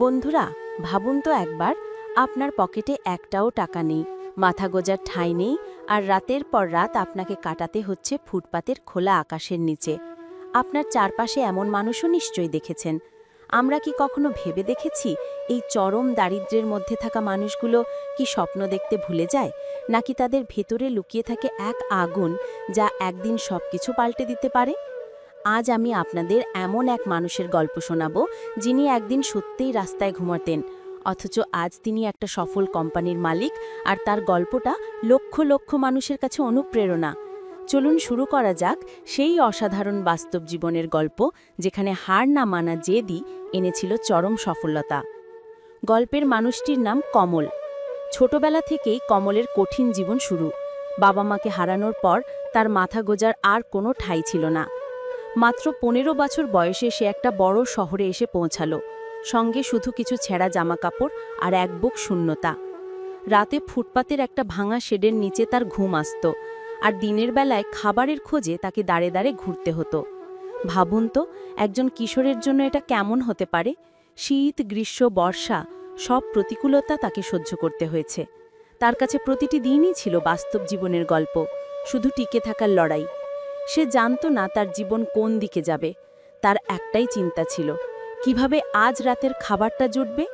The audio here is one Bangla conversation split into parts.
বন্ধুরা, ভাবুন তো একবার, আপনার পকেটে একটাও টাকা নেই, মাথা গোজার ঠাঁই নেই, আর রাতের পর রাত আপনাকে কাটাতে হচ্ছে ফুটপাতের খোলা আকাশের নিচে। আপনার চারপাশে এমন মানুষও নিশ্চয়ই দেখেছেন। আমরা কি কখনো ভেবে দেখেছি, এই চরম দারিদ্র্যের মধ্যে থাকা মানুষগুলো কি স্বপ্ন দেখতে ভুলে যায়, নাকি তাদের ভেতরে লুকিয়ে থাকে এক আগুন যা একদিন সবকিছু পাল্টে দিতে পারে? আজ আমি আপনাদের এমন এক মানুষের গল্প শোনাব, যিনি একদিন সত্যিই রাস্তায় ঘুমাতেন। অথচ আজ তিনি একটা সফল কোম্পানির মালিক আর তার গল্পটা লক্ষ লক্ষ মানুষের কাছে অনুপ্রেরণা। চলুন শুরু করা যাক সেই অসাধারণ বাস্তব জীবনের গল্প, যেখানে হার না মানা জেদি এনেছিল চরম সফলতা। গল্পের মানুষটির নাম কমল। ছোটবেলা থেকেই কমলের কঠিন জীবন শুরু। বাবা মাকে হারানোর পর তার মাথা গোজার আর কোনো ঠাঁই ছিল না। মাত্র পনেরো বছর বয়সে সে একটা বড় শহরে এসে পৌঁছালো। সঙ্গে শুধু কিছু ছেঁড়া জামাকাপড় আর এক বুক শূন্যতা। রাতে ফুটপাতের একটা ভাঙা শেডের নিচে তার ঘুম আসত আর দিনের বেলায় খাবারের খোঁজে তাকে দাঁড়ে দাঁড়ে ঘুরতে হতো। ভাবুন তো, একজন কিশোরের জন্য এটা কেমন হতে পারে? শীত, গ্রীষ্ম, বর্ষা, সব প্রতিকূলতা তাকে সহ্য করতে হয়েছে। তার কাছে প্রতিটি দিনই ছিল বাস্তব জীবনের গল্প। শুধু টিকে থাকার লড়াই। সে জানত না তার জীবন কোন দিকে যাবে। তার একটাই চিন্তা ছিল, কীভাবে আজ রাতের খাবারটা জুটবে?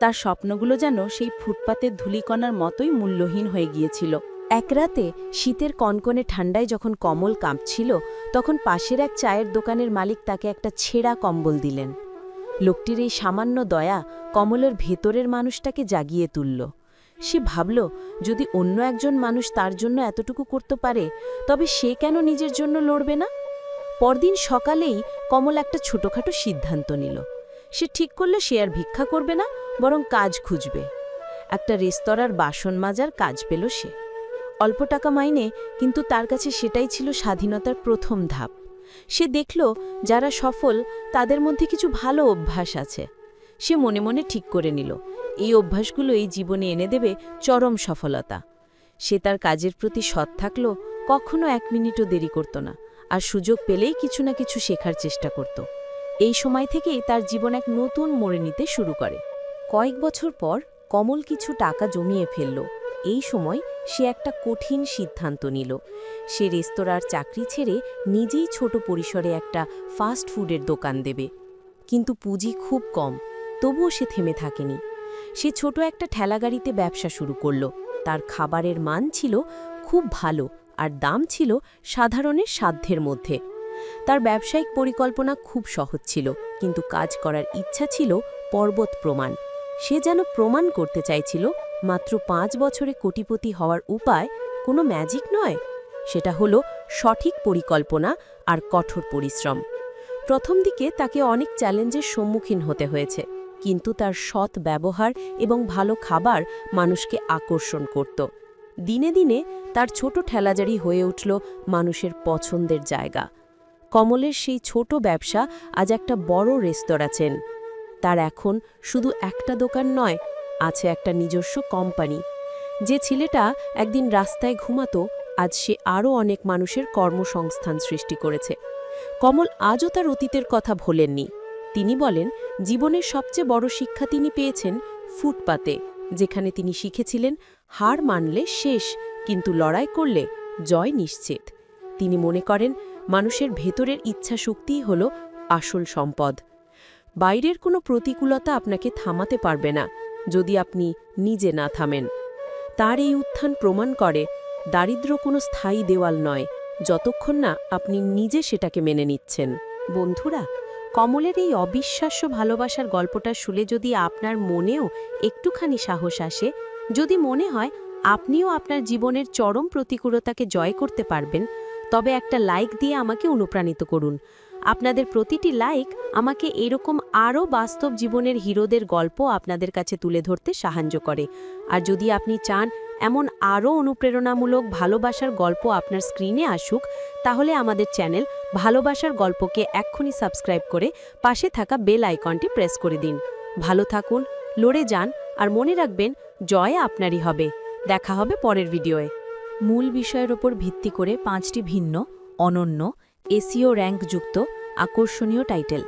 তার স্বপ্নগুলো যেন সেই ফুটপাতের ধুলিকণার মতোই মূল্যহীন হয়ে গিয়েছিল। এক রাতে শীতের কনকনে ঠান্ডায় যখন কমল কাঁপছিল, তখন পাশের এক চায়ের দোকানের মালিক তাকে একটা ছেঁড়া কম্বল দিলেন। লোকটির এই সামান্য দয়া কমলের ভেতরের মানুষটাকে জাগিয়ে তুলল। সে ভাবল, যদি অন্য একজন মানুষ তার জন্য এতটুকু করতে পারে, তবে সে কেন নিজের জন্য লড়বে না? পরদিন সকালেই কমল একটা ছোটোখাটো সিদ্ধান্ত নিল। সে ঠিক করলে সে আর ভিক্ষা করবে না, বরং কাজ খুঁজবে। একটা রেস্তোরাঁর বাসন মাজার কাজ পেল সে। অল্প টাকা মাইনে, কিন্তু তার কাছে সেটাই ছিল স্বাধীনতার প্রথম ধাপ। সে দেখল, যারা সফল, তাদের মধ্যে কিছু ভালো অভ্যাস আছে। সে মনে মনে ঠিক করে নিল। এই অভ্যাসগুলো এই জীবনে এনে দেবে চরম সফলতা। সে তার কাজের প্রতি সৎ থাকল, কখনো এক মিনিটও দেরি করত না আর সুযোগ পেলেই কিছু না কিছু শেখার চেষ্টা করত। এই সময় থেকেই তার জীবন এক নতুন মোড়ে নিতে শুরু করে। কয়েক বছর পর কমল কিছু টাকা জমিয়ে ফেলল। এই সময় সে একটা কঠিন সিদ্ধান্ত নিল। সে রেস্তোরাঁর চাকরি ছেড়ে নিজেই ছোট পরিসরে একটা ফাস্ট ফুডের দোকান দেবে। কিন্তু পুঁজি খুব কম, তবুও সে থেমে থাকেনি। সে ছোট একটা ঠেলাগাড়িতে ব্যবসা শুরু করল। তার খাবারের মান ছিল খুব ভালো আর দাম ছিল সাধারণের সাধ্যের মধ্যে। তার ব্যবসায়িক পরিকল্পনা খুব সহজ ছিল, কিন্তু কাজ করার ইচ্ছা ছিল পর্বত প্রমাণ। সে যেন প্রমাণ করতে চাইছিল, মাত্র পাঁচ বছরে কোটিপতি হওয়ার উপায় কোনো ম্যাজিক নয়। সেটা হলো সঠিক পরিকল্পনা আর কঠোর পরিশ্রম। প্রথম দিকে তাকে অনেক চ্যালেঞ্জের সম্মুখীন হতে হয়েছে। কিন্তু তার সৎ ব্যবহার এবং ভালো খাবার মানুষকে আকর্ষণ করত। দিনে দিনে তার ছোট ঠেলাজারি হয়ে উঠল মানুষের পছন্দের জায়গা। কমলের সেই ছোট ব্যবসা আজ একটা বড় রেস্তোরাঁ চেন তার এখন শুধু একটা দোকান নয়, আছে একটা নিজস্ব কোম্পানি। যে ছেলেটা একদিন রাস্তায় ঘুমাতো, আজ সে আরও অনেক মানুষের কর্মসংস্থান সৃষ্টি করেছে। কমল আজও তার অতীতের কথা ভোলেননি। তিনি বলেন জীবনের সবচেয়ে বড় শিক্ষা তিনি পেয়েছেন ফুটপাতে, যেখানে তিনি শিখেছিলেন হার মানলে শেষ, কিন্তু লড়াই করলে জয় নিশ্চিত। তিনি মনে করেন, মানুষের ভেতরের ইচ্ছা শক্তিই হল আসল সম্পদ। বাইরের কোনো প্রতিকূলতা আপনাকে থামাতে পারবে না, যদি আপনি নিজে না থামেন। তার এই উত্থান প্রমাণ করে দারিদ্র কোনো স্থায়ী দেওয়াল নয়, যতক্ষণ না আপনি নিজে সেটাকে মেনে নিচ্ছেন। বন্ধুরা কমলের এই অবিশ্বাস্য ভালোবাসার গল্পটা শুনে যদি আপনার মনেও একটুখানি সাহস আসে, যদি মনে হয় আপনিও আপনার জীবনের চরম প্রতিকূলতাকে জয় করতে পারবেন, তবে একটা লাইক দিয়ে আমাকে অনুপ্রাণিত করুন। আপনাদের প্রতিটি লাইক আমাকে এরকম আরও বাস্তব জীবনের হিরোদের গল্প আপনাদের কাছে তুলে ধরতে সাহায্য করে। আর যদি আপনি চান এমন আরও অনুপ্রেরণামূলক ভালোবাসার গল্প আপনার স্ক্রিনে আসুক, তাহলে আমাদের চ্যানেল ভালোবাসার গল্পকে এক্ষুনি সাবস্ক্রাইব করে পাশে থাকা বেল আইকনটি প্রেস করে দিন। ভালো থাকুন, লড়ে যান আর মনে রাখবেন, জয় আপনারই হবে। দেখা হবে পরের ভিডিওয়ে। মূল বিষয়ের ওপর ভিত্তি করে পাঁচটি ভিন্ন, অনন্য, এসিও র্যাঙ্কযুক্ত, আকর্ষণীয় টাইটেল।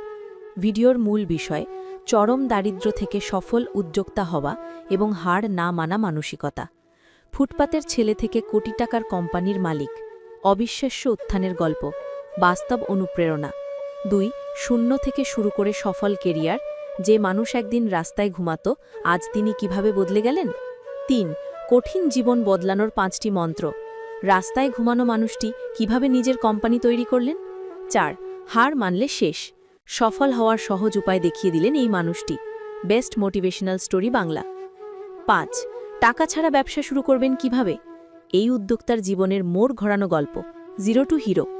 ভিডিওর মূল বিষয়, চরম দারিদ্র্য থেকে সফল উদ্যোক্তা হওয়া এবং হার না মানা মানসিকতা। ফুটপাতের ছেলে থেকে কোটি টাকার কোম্পানির মালিক। অবিশ্বাস্য উত্থানের গল্প। বাস্তব অনুপ্রেরণা। দুই, শূন্য থেকে শুরু করে সফল কেরিয়ার, যে মানুষ একদিন রাস্তায় ঘুমাত, আজ তিনি কীভাবে বদলে গেলেন? তিন, কঠিন জীবন বদলানোর পাঁচটি মন্ত্র। রাস্তায় ঘুমানো মানুষটি কীভাবে নিজের কোম্পানি তৈরি করলেন? চার, হার মানলে শেষ। সফল হওয়ার সহজ উপায় দেখিয়ে দিলেন এই মানুষটি। Best motivational story Bangla. পাঁচ, টাকা ছাড়া ব্যবসা শুরু করবেন কীভাবে? এই উদ্যোক্তার জীবনের মোড় ঘোরানো গল্প। Zero to hero.